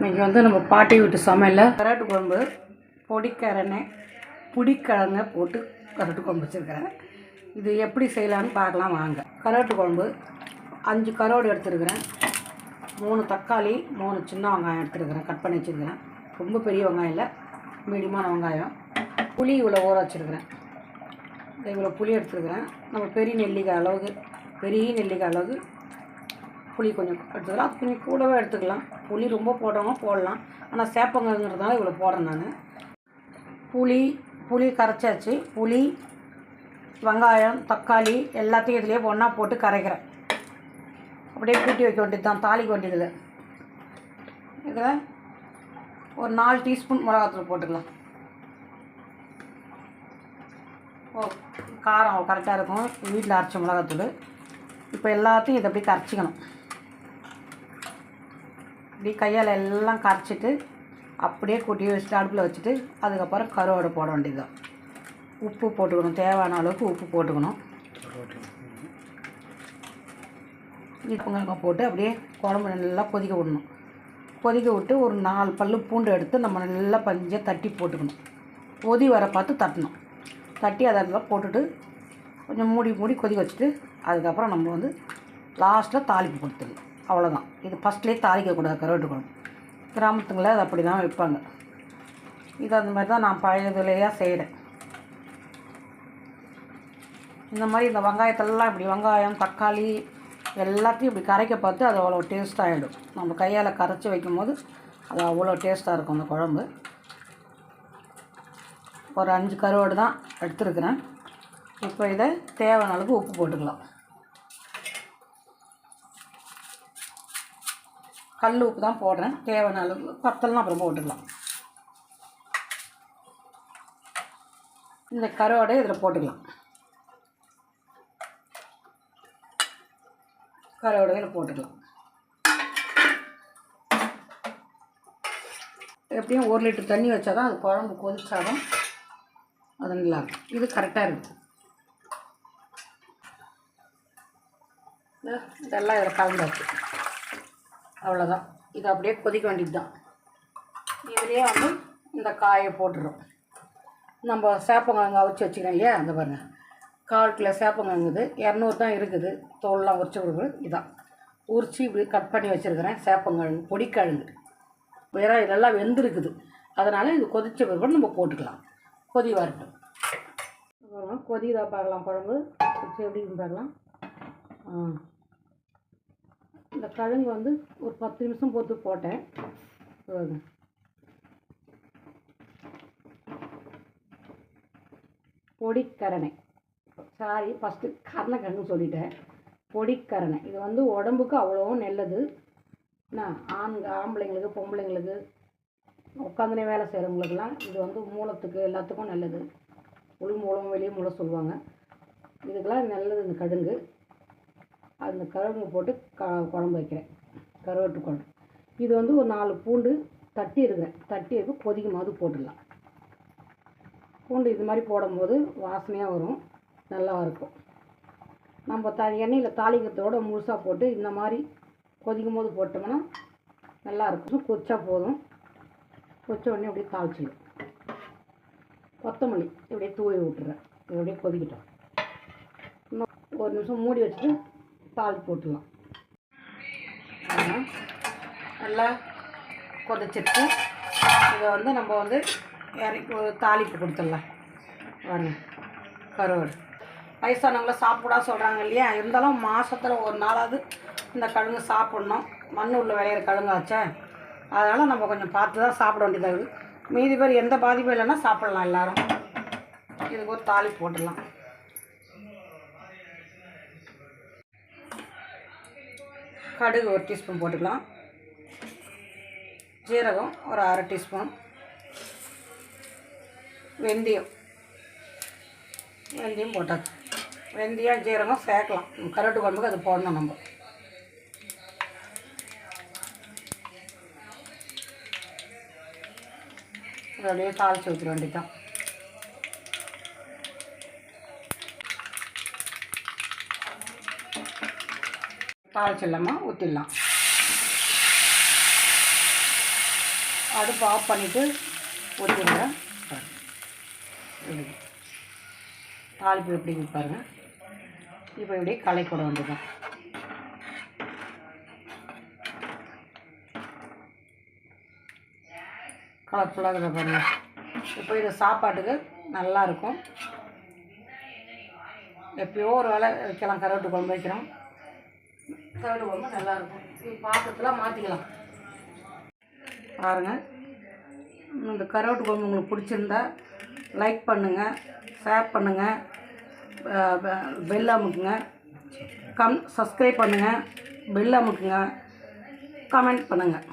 இன்றைக்கி வந்து நம்ம பாட்டி வீட்டு சமையலில் கரட்டு குழம்பு பொடிக்கரணை புடிக்கிழங்க போட்டு கரட்டு குழம்பு வச்சுருக்கிறேன். இது எப்படி செய்யலான்னு பார்க்கலாம் வாங்க. கரட்டு குழம்பு அஞ்சு கரோடு எடுத்துருக்கிறேன். மூணு தக்காளி மூணு சின்ன வெங்காயம் எடுத்துருக்கிறேன். கட் பண்ணி வச்சுருக்கிறேன். ரொம்ப பெரிய வெங்காயம் இல்லை மீடியமான வெங்காயம். புளி இவ்வளோ ஊற வச்சுருக்கிறேன். இவ்வளோ புளி எடுத்துருக்கிறேன். நம்ம பெரிய நெல்லிக்காய் அளவுக்கு பெரிய நெல்லிக்காய் அளவுக்கு புளி கொஞ்சம் எடுத்துக்கலாம். கொஞ்சம் கூடவே எடுத்துக்கலாம். புளி ரொம்ப போடுறவங்க போடலாம். ஆனால் சேப்பங்கிறதுனால இவ்வளோ போடுறேன் நான். புளி புளி கரைச்சாச்சு. புளி வெங்காயம் தக்காளி எல்லாத்தையும் இதுலேயே ஒன்றா போட்டு கரைக்கிறேன். அப்படியே கூட்டி வைக்க வேண்டியது தான் தாளிக்க வேண்டியது இதில் ஒரு நாலு டீஸ்பூன் மிளகாத்தூள் போட்டுக்கலாம். ஓ காரம் கரெக்டாக இருக்கும். வீட்டில் அரைச்ச மிளகாத்தூள். இப்போ எல்லாத்தையும் இதை அப்படியே கரைச்சிக்கணும். இப்படி கையால் எல்லாம் கரைச்சிட்டு அப்படியே கூட்டி வச்சுட்டு அடுப்பில் வச்சுட்டு அதுக்கப்புறம் கருவாடை போட வேண்டியதுதான். உப்பு போட்டுக்கணும். தேவையான அளவுக்கு உப்பு போட்டுக்கணும். இப்பங்க போட்டு அப்படியே குழம்பு நல்லா கொதிக்க விடணும். கொதிக்க விட்டு ஒரு நாலு பல்லு பூண்டு எடுத்து நம்ம நல்லா பஞ்சாக தட்டி போட்டுக்கணும். கொதி வர பார்த்து தட்டணும். தட்டி அதெல்லாம் போட்டுட்டு கொஞ்சம் மூடி மூடி கொதிக்க வச்சுட்டு அதுக்கப்புறம் நம்ம வந்து லாஸ்ட்டில் தாளிப்பு கொடுத்துடணும். அவ்வளோதான் இது ஃபஸ்ட்லேயே தாளிக்கக்கூடாது கருவாட்டு குழம்பு. கிராமத்துங்களில் அது அப்படி தான் வைப்பாங்க இது அந்த மாதிரி தான் நான் பழையதுலையாக செய்கிறேன் இந்த மாதிரி இந்த வெங்காயத்தெல்லாம் இப்படி வெங்காயம் தக்காளி எல்லாத்தையும் இப்படி கரைக்க பார்த்து அது அவ்வளோ டேஸ்ட்டாகிடும் நம்ம கையால் கரைச்சி வைக்கும் போது அது அவ்வளோ டேஸ்ட்டாக இருக்கும் அந்த குழம்பு. ஒரு அஞ்சு கருவாடு தான் எடுத்துருக்குறேன். இப்போ இதை தேவையான அளவுக்கு உப்பு போட்டுக்கலாம். கல் உப்பு தான் போடுறேன். தேவையான அளவுக்கு பத்தலாம் அப்புறம் போட்டுக்கலாம். இந்த கருவாடை இதில் போட்டுக்கலாம். கருவாடை இதில் போட்டுக்கலாம். எப்படியும் ஒரு லிட்டர் தண்ணி வச்சா தான் அது குழம்பு கொதிச்சாதான் அது நல்லாயிருக்கும் இது கரெக்டாக இருக்குது இதெல்லாம் இதில் கலந்தாச்சு அவ்வளோதான் இது அப்படியே கொதிக்க வேண்டியது தான் இதுலேயே வந்து இந்த காயை போட்டுரும் நம்ம சேப்பங்கிழங்கு அவிச்சு வச்சுக்கிறோம் இல்லையா? அந்த பாருங்கள் கால் கிலோ சேப்பங்கிழங்குது. இரநூறு தான் இருக்குது. தோல்லாம் உரிச்சு கொடுக்குறது இதான். உரித்து இப்படி கட் பண்ணி வச்சுருக்கிறேன் சேப்பங்கிழங்கு பொடிக்கிழங்கு. வேற இதெல்லாம் வெந்திருக்குது. அதனால் இது கொதிச்ச பிறகு நம்ம போட்டுக்கலாம். கொதி வரட்டும். அப்புறமா கொதி தான் பார்க்கலாம் குழம்பு எப்படி பார்க்கலாம் ஆ. கிழங்கு வந்து ஒரு பத்து நிமிஷம் போட்டு போட்டேன். பொடிக்கரணை. சாரி ஃபஸ்ட்டு கரணக்கிழங்கு சொல்லிட்டேன். பொடிக்கரணை. இது வந்து உடம்புக்கு அவ்வளோவும் நல்லது. என்ன? ஆண் ஆம்பளைங்களுக்கு பொம்பளைங்களுக்கு உட்காந்துனே வேலை செய்கிறவங்களுக்கெல்லாம் இது வந்து மூலத்துக்கு எல்லாத்துக்கும் நல்லது. உள் மூலம் வெளியே மூலம் சொல்லுவாங்க. இதுக்கெல்லாம் நல்லது இந்த கடுங்கு. அந்த கிழங்கு போட்டு க குழம்பு வைக்கிறேன். கருவாட்டு குழம்பு. இது வந்து ஒரு நாலு பூண்டு தட்டி இருக்கிறேன் தட்டி இருக்கு கொதிக்கும் போது போட்டுடலாம். பூண்டு இது மாதிரி போடும்போது வாசனையாக வரும். நல்லா இருக்கும். நம்ம த எண்ணெயில் தாளிக்கிறதோட முழுசாக போட்டு இந்த மாதிரி கொதிக்கும் போது போட்டோம்னா நல்லாயிருக்கும் கொச்சா போதும். கொச்ச உடனே அப்படியே தாளிச்சிடும் கொத்தமல்லி இப்படியே தூவி விட்டுறேன். இப்படியே அப்படியே கொதிக்கிட்டோம். இன்னும் ஒரு நிமிஷம் மூடி வச்சுட்டு பால் போட்டுடலாம் நல்லா கொதிச்சிட்டு இதை வந்து நம்ம வந்து இறக்கி ஒரு தாளிப்பு கொடுத்துடலாம். பாருங்க கருவாடு. வயசானவங்கள சாப்பிடா சொல்கிறாங்க இல்லையா? இருந்தாலும் மாதத்தில் ஒரு நாளாவது இந்த கழுங்கு சாப்பிட்ணும். மண் உள்ள விளையிற கழுங்காச்சே அதனால் நம்ம கொஞ்சம் பார்த்து தான் சாப்பிட வேண்டியதாக இருக்குது மீதி பேர் எந்த பாதிப்பும் இல்லைன்னா சாப்பிட்லாம் எல்லோரும். இதுக்கு ஒரு தாளி போட்டுடலாம். கடுகு ஒரு டீஸ்பூன் போட்டுக்கலாம். ஜீரகம் ஒரு அரை டீஸ்பூன். வெந்தயம். வெந்தயம் போட்டாச்சு. வெந்தயம் ஜீரகம் சேர்க்கலாம். கருட்டு குழம்புக்கு அது போடணும் நம்ம. அப்படியே தாளிச்சு ஊற்றிட வேண்டியதான் தாளிச்சிடலாமா ஊற்றிடலாம் அடுப்பு ஆஃப் பண்ணிவிட்டு ஊற்றிடுங்க தாளிப்பு எப்படி பாருங்கள் இப்போ இப்படி களை கூட வந்துடும் கலர்ஃபுல்லாக இருக்குது பாருங்கள் இப்போ இது சாப்பாட்டுக்கு நல்லா இருக்கும். எப்பயோ ஒரு வேளை வைக்கலாம். கருவாட்டு குழம்பு வைக்கிறோம். தவிடு குழம்பு நல்லாயிருக்கும் இது பாத்திரத்தில் மாற்றிக்கலாம் பாருங்கள் இந்த கருவாட்டு குழம்பு உங்களுக்கு பிடிச்சிருந்தா லைக் பண்ணுங்கள் ஷேர் பண்ணுங்கள் பெல் அமுக்குங்க. கம் சப்ஸ்கிரைப் பண்ணுங்கள் பெல் அமுக்குங்க. கமெண்ட் பண்ணுங்கள்